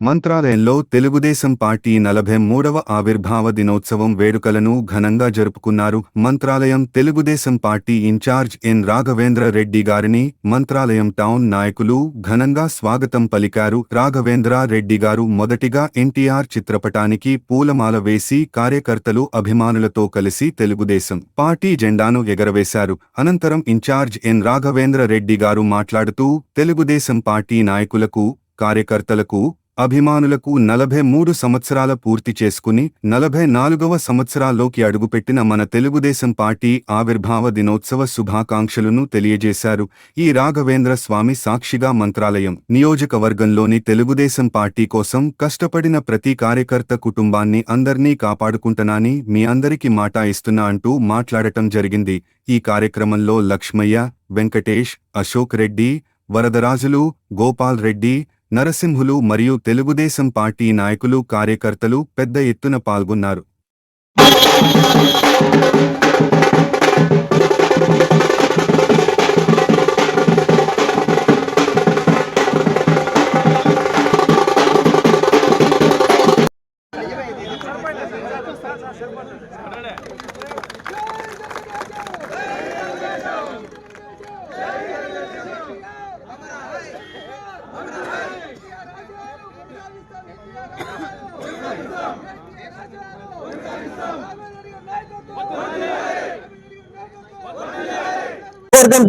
మంత్రాలయంలో Telugu Desam party నలభై మూడవ ఆవిర్భావ దినోత్సవం వేడుకలను ఘనంగా జరుపుకున్నారు. Mantralayam Telugu Desam party in-charge N Raghavendra Reddy గారిని మంత్రాలయం టౌన్ నాయకులు ఘనంగా స్వాగతం పలికారు. రాఘవేంద్ర రెడ్డి గారు మొదటిగా ఎన్టీఆర్ చిత్రపటానికి పూలమాల వేసి కార్యకర్తలు అభిమానులతో కలిసి తెలుగుదేశం పార్టీ జెండాను ఎగరవేశారు. అనంతరం ఇన్ఛార్జ్ ఎన్ రాఘవేంద్ర రెడ్డి గారు మాట్లాడుతూ తెలుగుదేశం పార్టీ నాయకులకు కార్యకర్తలకు అభిమానులకు నలభై మూడు సంవత్సరాల పూర్తి చేసుకుని నలభై నాలుగవ సంవత్సరాల్లోకి అడుగుపెట్టిన మన తెలుగుదేశం పార్టీ ఆవిర్భావ దినోత్సవ శుభాకాంక్షలను తెలియజేశారు. ఈ రాఘవేంద్ర స్వామి సాక్షిగా మంత్రాలయం నియోజకవర్గంలోని తెలుగుదేశం పార్టీ కోసం కష్టపడిన ప్రతి కార్యకర్త కుటుంబాన్ని అందర్నీ కాపాడుకుంటున్నాని మీ అందరికీ మాట ఇస్తున్నా అంటూ మాట్లాడటం జరిగింది. ఈ కార్యక్రమంలో లక్ష్మయ్య వెంకటేష్ అశోక్ రెడ్డి వరదరాజులు గోపాల్ రెడ్డి నరసింహులు మరియు తెలుగుదేశం పార్టీ నాయకులు కార్యకర్తలు పెద్ద ఎత్తున పాల్గొన్నారు.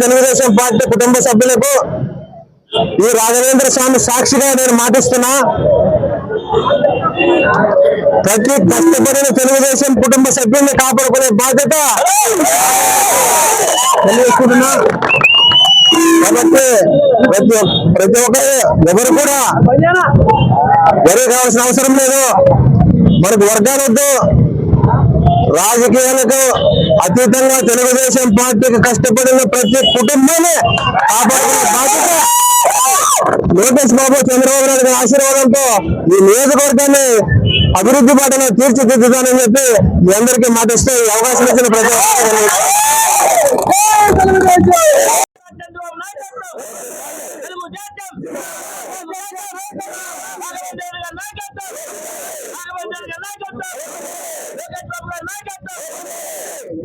తెలుగుదేశం పార్టీ కుటుంబ సభ్యులకు ఈ రాఘవేంద్ర స్వామి సాక్షిగా నేను మాటిస్తున్నా. ప్రతి కష్టపడిన తెలుగుదేశం కుటుంబ సభ్యుల్ని కాపాడుకునే బాధ్యత తెలియజేస్తున్నా కాబట్టి ప్రతి ప్రతి ఒక్కరు ఎవరు కూడా ఎవరు కావాల్సిన అవసరం లేదు. మనకు వర్గాలు వద్దు. రాజకీయాలకు అతీతంగా తెలుగుదేశం పార్టీకి కష్టపడిన ప్రతి కుటుంబాన్ని కాపాడుకునే బాధ్యత లోకేష్ బాబు చంద్రబాబు నాయుడు గారి ఆశీర్వాదంతో ఈ నియోజకవర్గాన్ని అభివృద్ధి బాటలో తీర్చిదిద్దుతానని చెప్పి మీ అందరికీ మాటిస్తూ ఈ అవకాశం ఇచ్చిన ప్రతి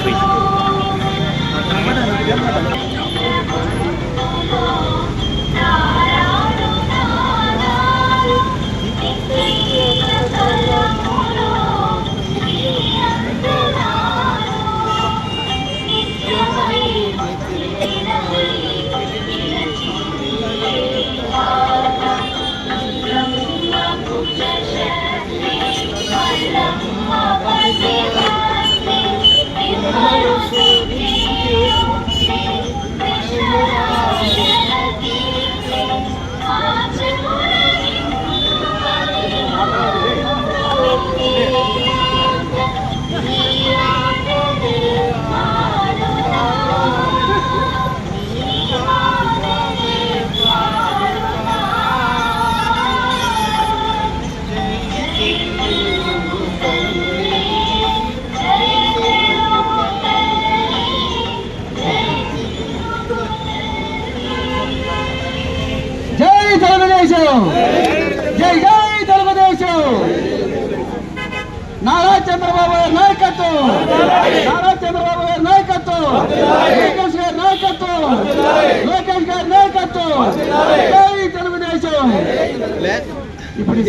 జై 我的好 చంద్రబాబు గారి నాయకత్వం. నారా చంద్రబాబు గారి నాయకత్వం. లోకేష్ గారి నాయకత్వం. లోకేష్ గారి నాయకత్వం. తెలుగుదేశం. ఇప్పుడు